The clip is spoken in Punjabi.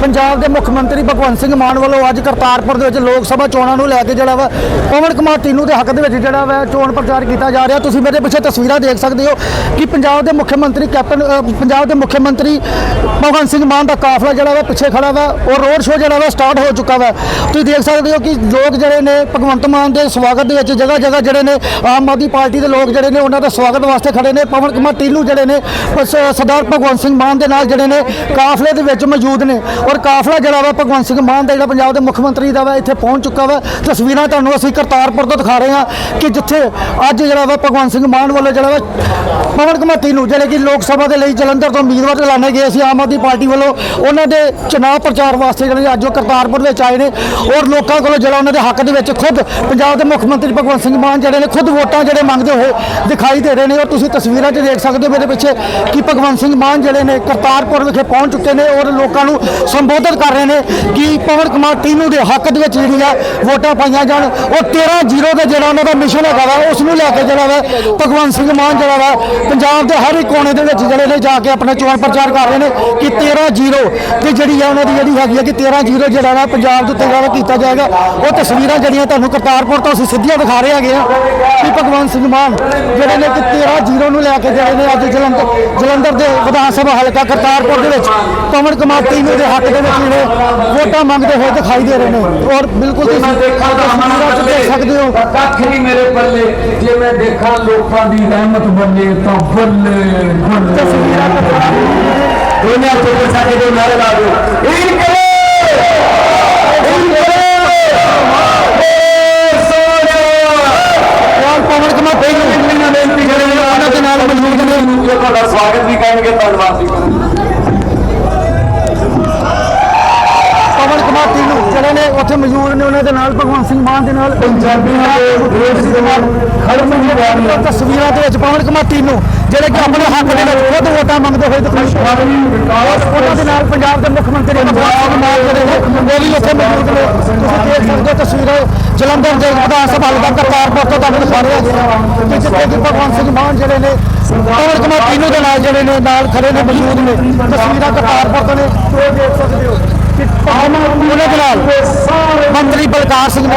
ਪੰਜਾਬ ਦੇ ਮੁੱਖ ਮੰਤਰੀ ਭਗਵੰਤ ਸਿੰਘ ਮਾਨ ਵੱਲੋਂ ਅੱਜ ਕਰਤਾਰਪੁਰ ਦੇ ਵਿੱਚ ਲੋਕ ਸਭਾ ਚੋਣਾਂ ਨੂੰ ਲੈ ਕੇ ਜਿਹੜਾ ਵਾ ਪਵਨ ਕੁਮਾਰ ਟੀਨੂ ਦੇ ਹੱਕ ਦੇ ਵਿੱਚ ਜਿਹੜਾ ਵਾ ਚੋਣ ਪ੍ਰਚਾਰ ਕੀਤਾ ਜਾ ਰਿਹਾ। ਤੁਸੀਂ ਮੇਰੇ ਪਿੱਛੇ ਤਸਵੀਰਾਂ ਦੇਖ ਸਕਦੇ ਹੋ ਕਿ ਪੰਜਾਬ ਦੇ ਮੁੱਖ ਮੰਤਰੀ ਕੈਪਟਨ ਪੰਜਾਬ ਦੇ ਮੁੱਖ ਮੰਤਰੀ ਭਗਵੰਤ ਸਿੰਘ ਮਾਨ ਦਾ ਕਾਫਲਾ ਜਿਹੜਾ ਵਾ ਪਿੱਛੇ ਖੜਾ ਵਾ ਔਰ ਰੋਡ ਸ਼ੋਅ ਜਿਹੜਾ ਵਾ ਸਟਾਰਟ ਹੋ ਚੁੱਕਾ ਵਾ। ਤੁਸੀਂ ਦੇਖ ਸਕਦੇ ਹੋ ਕਿ ਲੋਕ ਜਿਹੜੇ ਨੇ ਭਗਵੰਤ ਮਾਨ ਦੇ ਸਵਾਗਤ ਦੇ ਵਿੱਚ ਜਗ੍ਹਾ ਜਗ੍ਹਾ ਜਿਹੜੇ ਨੇ ਆਮ ਆਦਮੀ ਪਾਰਟੀ ਦੇ ਲੋਕ ਜਿਹੜੇ ਨੇ ਉਹਨਾਂ ਦਾ ਸਵਾਗਤ ਵਾਸਤੇ ਖੜੇ ਨੇ। ਪਵਨ ਕੁਮਾਰ ਟੀਨੂ ਜਿਹੜੇ ਨੇ ਸਰਦਾਰ ਭਗਵੰਤ ਸਿੰਘ ਮਾਨ ਦੇ ਨਾਲ ਜਿਹੜੇ ਨੇ ਕਾਫਲੇ ਦੇ ਵਿੱਚ ਮੌਜੂਦ ਨੇ। ਔਰ ਕਾਫਲਾ ਜਿਹੜਾ ਵਾ ਭਗਵੰਤ ਸਿੰਘ ਮਾਨ ਦਾ ਜਿਹੜਾ ਪੰਜਾਬ ਦੇ ਮੁੱਖ ਮੰਤਰੀ ਦਾ ਵਾ ਇੱਥੇ ਪਹੁੰਚ ਚੁੱਕਾ ਵਾ। ਤਸਵੀਰਾਂ ਤੁਹਾਨੂੰ ਅਸੀਂ ਕਰਤਾਰਪੁਰ ਤੋਂ ਦਿਖਾ ਰਹੇ ਹਾਂ ਕਿ ਜਿੱਥੇ ਅੱਜ ਜਿਹੜਾ ਵਾ ਭਗਵੰਤ ਸਿੰਘ ਮਾਨ ਵੱਲੋਂ ਜਿਹੜਾ ਵਾ ਪਵਨ ਕਮੇਟੀ ਨੂੰ ਜਿਹੜੇ ਕਿ ਲੋਕ ਸਭਾ ਦੇ ਲਈ ਜਲੰਧਰ ਤੋਂ ਉਮੀਦਵਾਰ ਐਲਾਨੇ ਗਏ ਸੀ, ਆਮ ਆਦਮੀ ਪਾਰਟੀ ਵੱਲੋਂ। ਉਹਨਾਂ ਦੇ ਚੁਣਾਵ ਪ੍ਰਚਾਰ ਵਾਸਤੇ ਜਿਹੜੇ ਅੱਜ ਉਹ ਕਰਤਾਰਪੁਰ ਵਿੱਚ ਆਏ ਨੇ ਔਰ ਲੋਕਾਂ ਕੋਲੋਂ ਜਿਹੜਾ ਉਹਨਾਂ ਦੇ ਹੱਕ ਦੇ ਵਿੱਚ ਖੁਦ ਪੰਜਾਬ ਦੇ ਮੁੱਖ ਮੰਤਰੀ ਭਗਵੰਤ ਸਿੰਘ ਮਾਨ ਜਿਹੜੇ ਨੇ ਖੁਦ ਵੋਟਾਂ ਜਿਹੜੇ ਮੰਗਦੇ ਹੋਏ ਦਿਖਾਈ ਦੇ ਰਹੇ ਨੇ। ਔਰ ਤੁਸੀਂ ਤਸਵੀਰਾਂ 'ਚ ਦੇਖ ਸਕਦੇ ਹੋ ਮੇਰੇ ਪਿੱਛੇ ਕਿ ਭਗਵੰਤ ਸਿੰਘ ਮਾਨ ਜਿਹੜੇ ਨੇ ਕਰਤਾਰਪੁਰ ਵਿਖੇ ਪਹੁੰਚ ਚੁੱਕੇ ਨੇ ਔਰ ਲੋਕਾਂ ਨੂੰ ਸੰਬੋਧਨ ਕਰ ਰਹੇ ਨੇ ਕਿ ਪਵਨ ਕੁਮਾਰ ਟੀਨੂ ਦੇ ਹੱਕ ਦੇ ਵਿੱਚ ਜਿਹੜੀ ਆ ਵੋਟਾਂ ਪਾਈਆਂ ਜਾਣ, ਉਹ 13 ਜ਼ੀਰੋ ਦਾ ਜਿਹੜਾ ਉਹਨਾਂ ਦਾ ਮਿਸ਼ਨ ਹੈਗਾ ਵਾ, ਉਸ ਨੂੰ ਲੈ ਕੇ ਜਿਹੜਾ ਵਾ ਭਗਵੰਤ ਸਿੰਘ ਮਾਨ ਜਿਹੜਾ ਵਾ ਪੰਜਾਬ ਦੇ ਹਰ ਇੱਕ ਕੋਨੇ ਦੇ ਵਿੱਚ ਜਿਹੜੇ ਨੇ ਜਾ ਕੇ ਆਪਣਾ ਚੋਣ ਪ੍ਰਚਾਰ ਕਰ ਰਹੇ ਨੇ ਕਿ 13 ਜ਼ੀਰੋ ਤੇ ਜਿਹੜੀ ਆ ਉਹਨਾਂ ਦੀ ਜਿਹੜੀ ਹੈਗੀ ਆ ਕਿ 13 ਜ਼ੀਰੋ ਜਿਹੜਾ ਵਾ ਪੰਜਾਬ ਦੇ ਉੱਤੇ ਜਿਹੜਾ ਕੀਤਾ ਜਾਏਗਾ। ਉਹ ਤਸਵੀਰਾਂ ਜਿਹੜੀਆਂ ਤੁਹਾਨੂੰ ਕਰਤਾਰਪੁਰ ਤੋਂ ਅਸੀਂ ਸਿੱਧੀਆਂ ਦਿਖਾ ਰਹੇ ਹੈਗੇ ਆ ਕਿ ਭਗਵੰਤ ਸਿੰਘ ਮਾਨ ਜਿਹੜੇ ਨੇ ਕਿ 13 ਜ਼ੀਰੋ ਨੂੰ ਲੈ ਕੇ ਜਿਹੜੇ ਨੇ ਅੱਜ ਜਲੰਧਰ ਜਲੰਧਰ ਦੇ ਵਿਧਾਨ ਸਭਾ ਹਲਕਾ ਕਰਤਾਰਪੁਰ ਦੇ ਵਿੱਚ ਪਵਨ ਕੁਮਾਰ ਟੀਨੂ ਦੇ ਹੱਕ ਜਿਹੜੇ ਵੋਟਾਂ ਮੰਗਦੇ ਹੋਏ ਦਿਖਾਈ ਦੇ ਰਹੇ ਨੇ। ਔਰ ਬਿਲਕੁਲ ਤੁਸੀਂ ਤਸਵੀਰਾਂ 'ਚ ਦੇਖ ਸਕਦੇ ਹੋ। ਕੱਖ ਨਹੀਂ ਮੇਰੇ ਪੱਲੇ। ਜੇ ਮੈਂ ਦੇਖਾਂ ਲੋਕਾਂ ਦੀ ਰਹਿਮਤ ਬੰਨੇ ਤਾਂ ਬੱਲੇ ਬੱਲੇ। ਦੁਨੀਆ ਤੋਂ ਸਾਡੇ ਦੇ ਨਾਰੇ ਲਾ ਦਿਓ ਇਹ ਕਰੋ ਇਹ ਕਰੋ ਏ ਸੋਨਿਆ ਔਰ ਪਵਨ ਕੁਮਾਰ ਬੇਨਤੀ ਕਰੇ ਉਹਨਾਂ ਦੇ ਨਾਲ ਮੌਜੂਦ ਨੇ। ਤੁਹਾਡਾ ਸਵਾਗਤ ਵੀ ਕਰਨਗੇ ਧੰਨਵਾਦ ਵੀ ਕਰਨਗੇ ਜਿਹੜੇ ਨੇ ਉੱਥੇ ਮੌਜੂਦ ਨੇ ਉਹਨਾਂ ਦੇ ਨਾਲ ਭਗਵੰਤ ਸਿੰਘ ਮਾਨ ਦੇ ਨਾਲ। ਪੰਜਾਬੀਆਂ ਦੇ ਦੇਸ਼ ਦੇ ਨਾਲ ਖੜਨ ਦੀ ਵਾਰੀ ਉਹ ਤਸਵੀਰਾਂ ਦੇ ਵਿੱਚ ਪਵਨ ਕੁਮਾਰ ਟੀਨੂ ਜਿਹੜੇ ਕਿ ਆਪਣੇ ਹੱਕ ਦੇ ਵਿੱਚ ਖੁਦ ਵੋਟਾਂ ਮੰਗਦੇ ਹੋਏ ਦਿਖਾਈ ਦੇ ਨੇ। ਉਹਨਾਂ ਦੇ ਨਾਲ ਪੰਜਾਬ ਦੇ ਮੁੱਖ ਮੰਤਰੀ ਸਿੰਘ ਮਾਨ ਜਿਹੜੇ ਨੇ ਉਹ ਵੀ ਉੱਥੇ ਮੌਜੂਦ ਨੇ। ਤੁਸੀਂ ਦੇਖ ਸਕਦੇ ਹੋ ਤਸਵੀਰਾਂ ਜਲੰਧਰ ਦੇ ਵਿਧਾਨ ਸਭਾ ਹਲਕਾ ਕਰਤਾਰਪੁਰ ਤੋਂ ਤੁਹਾਨੂੰ ਦਿਖਾ ਰਹੇ ਹਾਂ ਕਿ ਜਿੱਥੇ ਕਿ ਭਗਵੰਤ ਸਿੰਘ ਮਾਨ ਜਿਹੜੇ ਨੇ ਪਵਨ ਕੁਮਾਰ ਟੀਨੂ ਦੇ ਨਾਲ ਜਿਹੜੇ ਨੇ ਨਾਲ ਖੜੇ ਨੇ ਮੌਜੂਦ ਨੇ। ਤਸਵੀਰਾਂ ਕਰਤਾਰਪੁਰ ਤੋਂ ਨੇ। ਉਹ ਦੇਖ ਸਕਦੇ ਹੋ ਉਹਨਾਂ ਦੇ ਨਾਲ ਮੰਤਰੀ ਬਲਕਾਰ ਸਿੰਘ ਨੇ